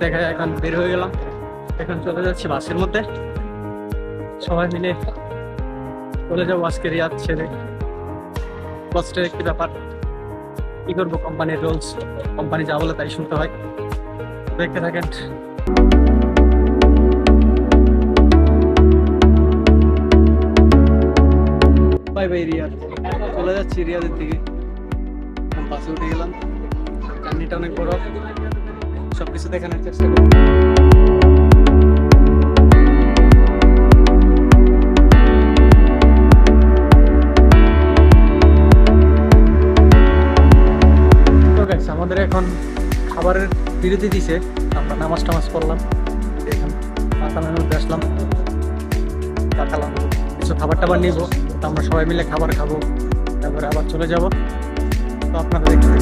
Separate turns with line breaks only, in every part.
দেখা এখন বের হয়ে গেলাম। এখন চলে যাচ্ছি বাসের মধ্যে। সবাই মিলে চলে যাব আজকে রিয়াদ ছেড়ে। কষ্টের একটি ব্যাপার, কি করব কোম্পানির রুলস কোম্পানি যা বলে তাই শুনতে হয়। দেখতে থাকেন। বাই বাই রিয়াদ চলে যাচ্ছি রিয়াদের দিকে। বাসে উঠে গেলাম। জার্নিটা অনেক বড়। সবকিছু দেখানোর চেষ্টা করব। আমাদের এখন খাবারের বিরতি দিছে। আমরা নামাজ টামাজ পড়লাম, এখন মাতানোর মধ্যে আসলাম। তাকালাম কিছু খাবার টাবার নিব আমরা সবাই মিলে খাবার খাব, তারপরে আবার চলে যাব। তো আপনারা দেখতে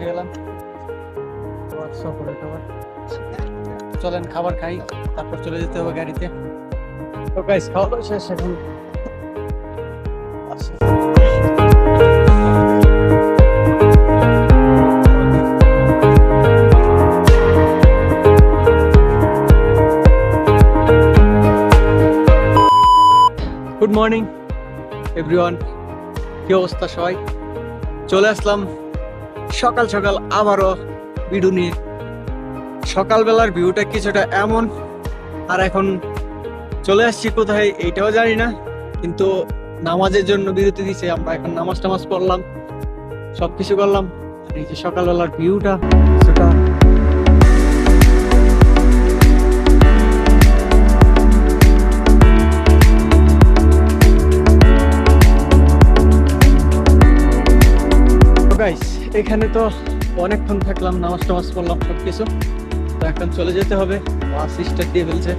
বসে গেলাম খাবার চলেন খাবার খাই তারপর চলে যেতে হবে গাড়িতে। তো গাইস খাওয়া শেষ এখন গুড মর্নিং এভরিওয়ান কি অবস্থা সবাই? চলে আসলাম। সকাল সকাল আবারও ভিডিও নিয়ে। সকালবেলার ভিউটা কিছুটা এমন, আর এখন চলে আসছি কোথায় এইটাও জানি না, কিন্তু নামাজের জন্য বিরতি দিছে, আমরা এখন নামাজ টামাজ পড়লাম, সবকিছু করলাম এই যে সকালবেলার ভিউটা গাইস এখানে তো অনেকক্ষণ থাকলাম, নামাজ টামাজ পড়লাম সব কিছু তো এখন চলে যেতে হবে, বাস সিস্টার দিয়ে ফেলছে।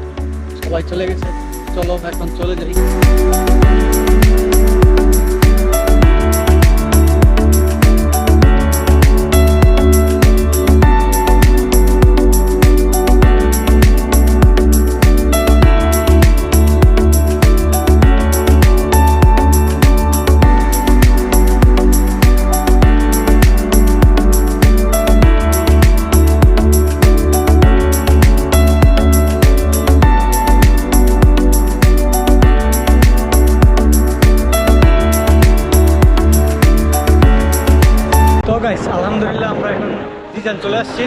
সবাই চলে গেছে। চলো, এখন চলে যাই। তো গাইস আলহামদুলিল্লাহ আমরা এখন ডিজাইন চলে আসছি।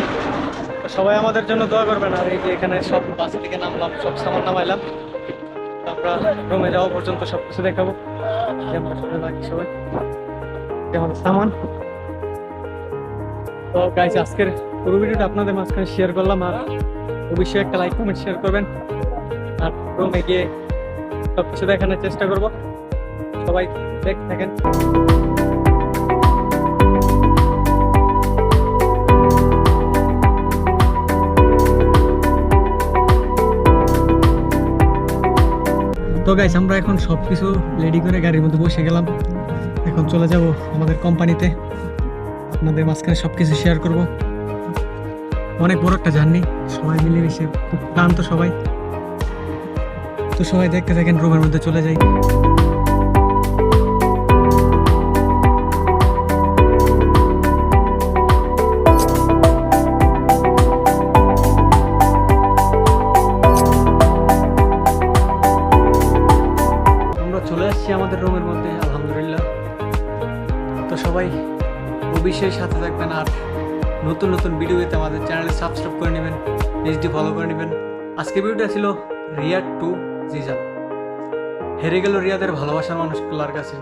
সবাই আমাদের জন্য দোয়া করবেন। আর এই যে এখানে সব বাস থেকে নামলাম, সব সামান নামাইলাম। আমরা রুমে যাওয়া পর্যন্ত সব কিছু দেখাবো সবাই? বাকি সামান? তো গাইস আজকের পুরো ভিডিওটা আপনাদের মাঝখানে শেয়ার করলাম। আর অবশ্যই একটা লাইক কমেন্ট শেয়ার করবেন। আর রুমে গিয়ে সব কিছু দেখানোর চেষ্টা করব। সবাই দেখতে থাকেন। তো গাইস আমরা এখন সব কিছু রেডি করে গাড়ির মধ্যে বসে গেলাম। এখন চলে যাব আমাদের কোম্পানিতে আপনাদের মাঝখানে সব কিছু শেয়ার করব। অনেক বড় একটা জার্নি সবাই মিলেমিশে খুব ক্লান্ত সবাই। তো সবাই দেখতে থাকেন রুমের মধ্যে চলে যাই। সবাই। অবশ্যই সাথে থাকবেন আর নতুন নতুন ভিডিও আমাদের চ্যানেলে সাবস্ক্রাইব করে নেবেন পেজটি ফলো করে নেবেন। আজকে ভিডিওটা ছিল রিয়া টু জিজান। হেরে গেল রিয়াদের ভালোবাসার মানুষগুলোর কাছে।